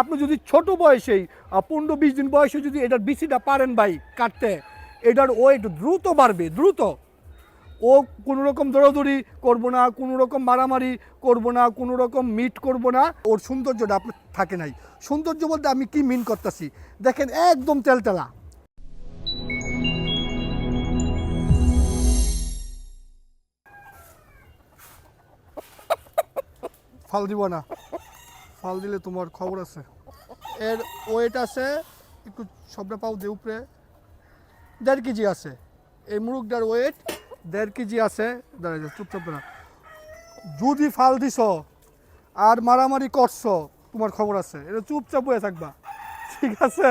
আপনি যদি ছোট বয়সেই পনেরো বিশ দিন বয়সে যদি এটার বিসিটা পারেন ভাই কাটতে, এটার ওয়েট দ্রুত বাড়বে, দ্রুত। ও কোনো রকম দৌড়াদৌড়ি করব না কোনো রকম মারামারি করব না কোনো রকম মিট করব না, ওর সৌন্দর্যটা আপনার থাকে নাই। সৌন্দর্য বলতে আমি কি মিন করতেছি? দেখেন একদম তেলতেলা। ফাল দিব না। ফাল দিলে তোমার খবর আছে। এর ওয়েট আছে একটু সবটা পাও দে উপরে। দেড় কেজি আছে। এই মুরগটার ওয়েট দেড় কেজি আছে। দাঁড়াই যাও, চুপচাপ দাঁড়া যদি ফাল দিছ আর মারামারি করছ তোমার খবর আছে। এটা চুপচাপ হয়ে থাকবা। ঠিক আছে?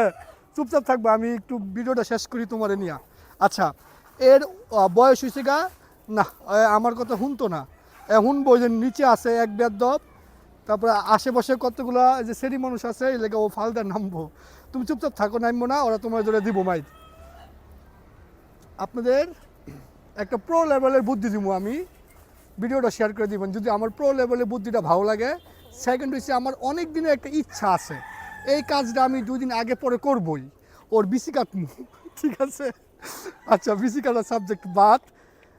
চুপচাপ থাকবা। আমি একটু ভিডিওটা শেষ করি তোমার নিয়ে। আচ্ছা এর বয়স হয়েছে গা না আমার কথা শুনতো না। এ, শুনব ওই যে নিচে আছে এক বেদব তারপরে আশেপাশে কতগুলা যে সেরি মানুষ আছে, এই ও ফালদার নামবো। তুমি চুপচাপ থাকো, নামবো না, ওরা তোমার ধরে দিব মাইদ আপনাদের একটা প্রো লেভেলের বুদ্ধি দিব আমি। ভিডিওটা শেয়ার করে দিবেন। যদি আমার প্রো লেভেলের বুদ্ধিটা ভালো লাগে সেকেন্ড হচ্ছে আমার অনেক দিনের একটা ইচ্ছা আছে। এই কাজটা আমি দুই দিন আগে পরে করবই। ওর বিসি ঠিক আছে? আচ্ছা বিসি কাটার সাবজেক্ট বাদ।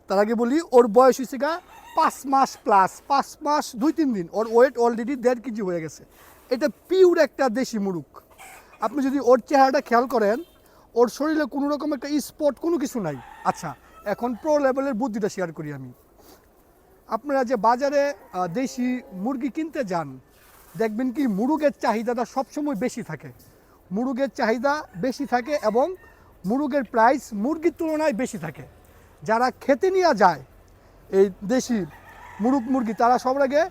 তার আগে বলি, ওর বয়স হয়েছে গা পাঁচ মাস প্লাস পাঁচ মাস, দুই, তিন দিন। ওর ওয়েট অলরেডি দেড় কেজি হয়ে গেছে। এটা পিওর একটা দেশি মুরুখ। আপনি যদি ওর চেহারাটা খেয়াল করেন, ওর শরীরে কোনো রকম একটা স্পট কোনো কিছু নাই। আচ্ছা এখন প্রো লেভেলের বুদ্ধিটা শেয়ার করি আমি। আপনারা যে বাজারে দেশি মুরগি কিনতে যান, দেখবেন কি মুরগের চাহিদাটা সবসময় বেশি থাকে। মুরগের চাহিদা বেশি থাকে এবং মুরগের প্রাইস মুরগির তুলনায় বেশি থাকে। যারা খেতে নিয়ে যায় এই দেশি মুরগ মুরগি, তারা সবার আগে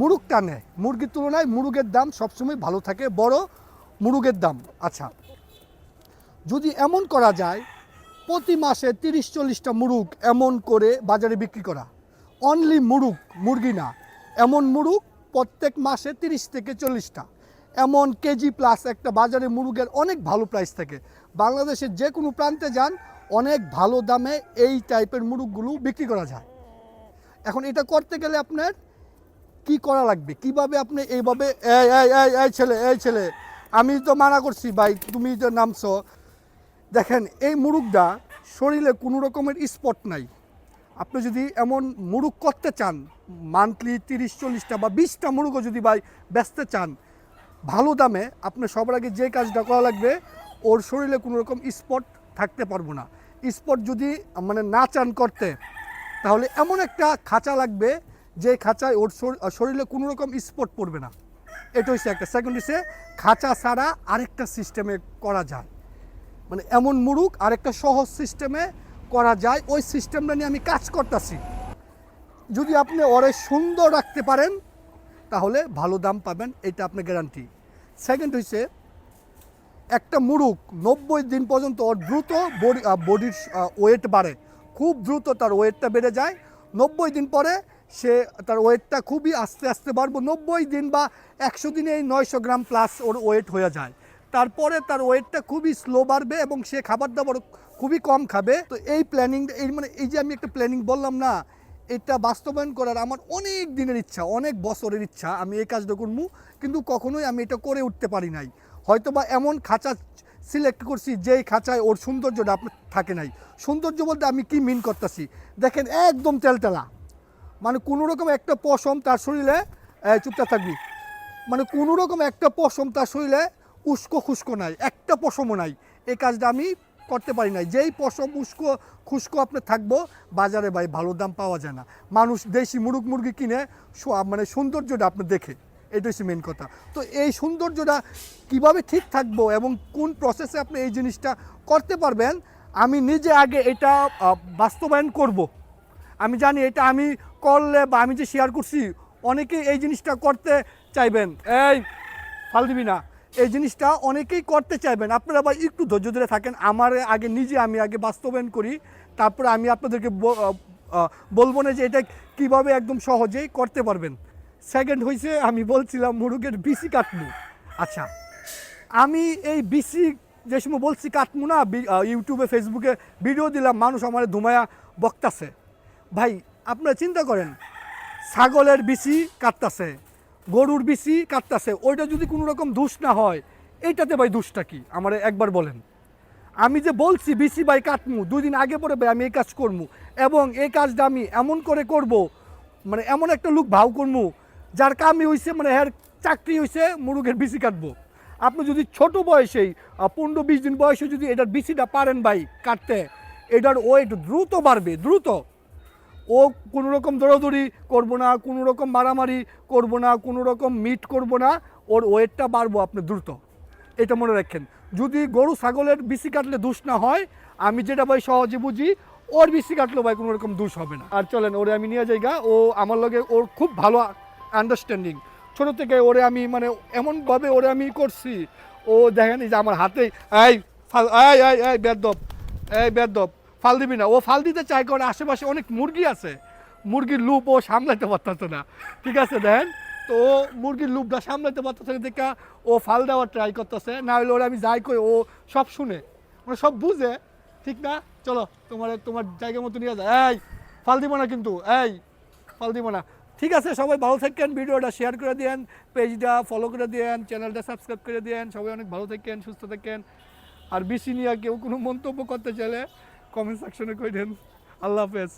মুরগটা নেয়। মুরগির তুলনায় মুরগের দাম সবসময় ভালো থাকে, বড় মুরগের দাম। আচ্ছা যদি এমন করা যায়, প্রতি মাসে তিরিশ চল্লিশটা মুরগ এমন করে বাজারে বিক্রি করা। অনলি মুরগ মুরগি না। এমন মুরগ প্রত্যেক মাসে তিরিশ থেকে চল্লিশটা। এমন কেজি প্লাস একটা বাজারে মুরগের অনেক ভালো প্রাইস থাকে। বাংলাদেশের যে কোনো প্রান্তে যান, অনেক ভালো দামে এই টাইপের মুরগগুলো বিক্রি করা যায়। এখন এটা করতে গেলে আপনার কি করা লাগবে? কীভাবে আপনি এইভাবে, এই এই এই এই ছেলে এই ছেলে, আমি তো মানা করছি, ভাই, তুমি তো নামছো। দেখেন, এই মুরুগটা শরীরে কোনো রকমের স্পট নাই। আপনি যদি এমন মুরুগ করতে চান, মান্থলি তিরিশ, চল্লিশটা বা বিশটা মুরুগও যদি, ভাই, বেচতে চান, ভালো দামে আপনি সবার আগে যে কাজটা করা লাগবে, ওর শরীরে কোনো রকম স্পট থাকতে পারব না। স্পট যদি মানে না চান করতে তাহলে এমন একটা খাঁচা লাগবে যে খাঁচায় ওর শর- শরীরে কোনো রকম স্পট পড়বে না। এটা হচ্ছে একটা। সেকেন্ড হচ্ছে, খাঁচা ছাড়া আরেকটা সিস্টেমে করা যায়। মানে এমন মুরুক আরেকটা সহজ সিস্টেমে করা যায়। ওই সিস্টেমটা নিয়ে আমি কাজ করতেছি। যদি আপনি ওরে সুন্দর রাখতে পারেন, তাহলে ভালো দাম পাবেন, এটা আপনার গ্যারান্টি সেকেন্ড হচ্ছে, একটা মুরুক নব্বই দিন পর্যন্ত ওর দ্রুত বডি বডির ওয়েট বাড়ে। খুব দ্রুত তার ওয়েটটা বেড়ে যায়। নব্বই দিন পরে সে তার ওয়েটটা খুবই আস্তে আস্তে বাড়বো। নব্বই দিন বা একশো দিনে এই নয়শো গ্রাম প্লাস ওর ওয়েট হয়ে যায়। তারপরে তার ওয়েটটা খুবই স্লো বাড়বে এবং সে খাবার দাবার খুবই কম খাবে। তো এই প্ল্যানিং এই মানে এই যে আমি একটা প্ল্যানিং বললাম না, এটা বাস্তবায়ন করার আমার অনেক দিনের ইচ্ছা, অনেক বছরের ইচ্ছা। আমি এই কাজটা করব, কিন্তু কখনোই আমি এটা করে উঠতে পারি নাই। হয়তো বা এমন খাঁচা সিলেক্ট করছি, যেই খাঁচায় ওর সৌন্দর্যটা আপনার থাকে নাই। সৌন্দর্য বলতে আমি কি মিন করতেছি? দেখেন একদম তেলতেলা। মানে কোনো রকম একটা পশম তার শরীরে চুপচাপ থাকবি। মানে কোনো রকম একটা পশম তার শরীরে উস্কো খুস্কো নাই, একটা পশমও নাই। এই কাজটা আমি করতে পারি নাই। যেই পশম উস্কো খুস্কো আপনার থাকব, বাজারে ভাই ভালো দাম পাওয়া যায় না। মানুষ দেশি মুরগ মুরগি কিনে মানে সৌন্দর্যটা আপনি দেখে। এটা হচ্ছে মেন কথা। তো এই সৌন্দর্যটা কীভাবে ঠিক থাকব এবং কোন প্রসেসে আপনি এই জিনিসটা করতে পারবেন, আমি নিজে আগে এটা বাস্তবায়ন করব। আমি জানি এটা আমি করলে বা আমি যে শেয়ার করছি, অনেকেই এই জিনিসটা করতে চাইবেন। এই, ফাল দিবি না। এই জিনিসটা অনেকেই করতে চাইবেন। আপনারা আবার একটু ধৈর্য ধরে থাকেন। আমার আগে নিজে আমি আগে বাস্তবায়ন করি। তারপরে আমি আপনাদেরকে বলব না যে এটা কীভাবে একদম সহজেই করতে পারবেন। সেকেন্ড হয়েছে আমি বলছিলাম মুরুগের বিসি কাটমু। আচ্ছা আমি এই বিসি যে সময় বলছি কাটমু না ইউটিউবে ফেসবুকে ভিডিও দিলাম, মানুষ আমার ধুমায়া বক্তাছে। ভাই, আপনারা চিন্তা করেন, ছাগলের বিসি কাটতাছে, গরুর বিসি কাটতাছে, ওইটা যদি কোনো রকম দুষ না হয়, এইটাতে ভাই দুষটা কি? আমার একবার বলেন। আমি যে বলছি বিসি ভাই কাটমু, দুই দিন আগে পরে ভাই আমি এই কাজ করব এবং এই কাজটা আমি এমন করে করব মানে এমন একটা লুক ভাও করব যার কামই হইছে মানে হ্যার চাকরি হইছে, মুরুগের বিসি কাটবো। আপনি যদি ছোট বয়সেই পনেরো বিশ দিন বয়সে যদি এটার বিসিটা পারেন ভাই কাটতে, এটার ওয়েট দ্রুত বাড়বে, দ্রুত। ও কোনো রকম দৌড়াদৌড়ি করব না, কোনো রকম মারামারি করব না, কোনো রকম মিট করব না, ওর ওয়েটটা বাড়বো আপনি দ্রুত। এটা মনে রাখেন। যদি গরু, ছাগলের বিসি কাটলে দোষ না হয়, আমি যেটা ভাই সহজে বুঝি, ওর বিসি কাটলেও ভাই কোনো রকম দোষ হবে না। আর চলেন, ওরে আমি নিয়ে যাইগা ও আমার লগে, ওর খুব ভালো আন্ডারস্ট্যান্ডিং ছোটো থেকে ওরে আমি মানে এমনভাবে ওরে আমি করছি, ও দেখেন যে আমার হাতে, এই, ফাল- এই এই এই, বেদব এই, বেদব, ফাল দিবি না। ও ফাল দিতে চায় করে আশেপাশে অনেক মুরগি আছে। মুরগির লুপ ও সামলাতে পারতেছে না। ঠিক আছে দেখেন তো ও মুরগির লুপটা সামলাতে পারতেছে না, দেখে ও ফাল দেওয়ার ট্রাই করতেছে। না হলে ওরা আমি যাই কই, ও সব শুনে মানে সব বুঝে, ঠিক না? চলো, তোমার তোমার জায়গা মতো নিয়ে যায় এই, ফাল দিব না কিন্তু, এই, ফাল দিব না। ঠিক আছে, সবাই ভালো থাকেন, ভিডিওটা শেয়ার করে দেন পেজটা ফলো করে দেন চ্যানেলটা সাবস্ক্রাইব করে দেন সবাই অনেক ভালো থাকেন, সুস্থ থাকেন। আর বেশি নিয়ে কেউ কোনো মন্তব্য করতে চাইলে কমেন্ট সেকশনে কই দেন আল্লাহ হাফেজ।